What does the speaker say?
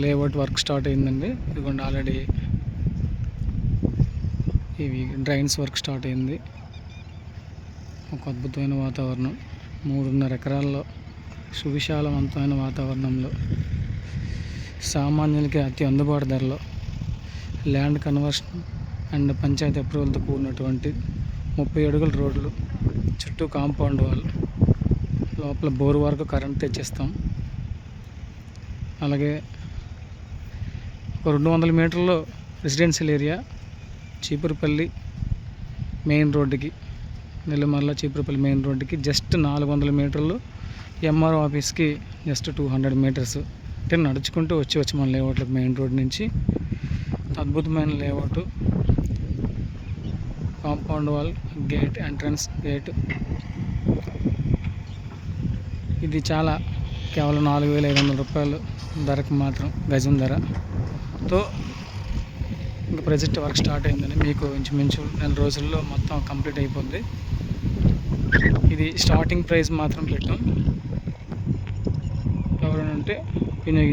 Layout work start అయిందండి. ఇదిగోండి already ఇవి డ్రైన్స్ వర్క్ స్టార్ట్ అయింది. ఒక అద్భుతమైన వాతావరణం. మూడున్నర ఎకరాల్లో సువిశాలవంతమైన వాతావరణంలో. సామాన్యులకి అతి అందుబాటు ధరలో ల్యాండ్ కన్వర్షన్ అండ్ పంచాయతీ అప్రూవల్తో కూడినటువంటి ముప్పై అడుగుల రోడ్లు చుట్టూ కాంపౌండ్ వాళ్ళు లోపల బోర్ వరకు కరెంట్ తెచ్చిస్తాం. అలాగే రెండు వందల మీటర్లో రెసిడెన్షియల్ ఏరియా చీపురుపల్లి మెయిన్ రోడ్డుకి నెల్లిమర్ల చీపురుపల్లి మెయిన్ రోడ్డుకి జస్ట్ నాలుగు వందల మీటర్లు ఎంఆర్ఓ ఆఫీస్కి జస్ట్ టూ హండ్రెడ్ మీటర్స్ అంటే నడుచుకుంటూ వచ్చి వచ్చి మన లేఅవుట్లకు మెయిన్ రోడ్ నుంచి అద్భుతమైన layout compound wall gate entrance gate ఇది చాలా కేవలం నాలుగు వేల ఐదు వందల రూపాయలు ధరకు మాత్రం గజం ధరతో ఇంకా ప్రజెంట్ వర్క్ స్టార్ట్ అయిందని మీకు ఇంచుమించు నెల రోజుల్లో మొత్తం కంప్లీట్ అయిపోద్ది. ఇది స్టార్టింగ్ ప్రైస్ మాత్రం పెట్టాం. ఎవరైనా ఉంటే వినియోగి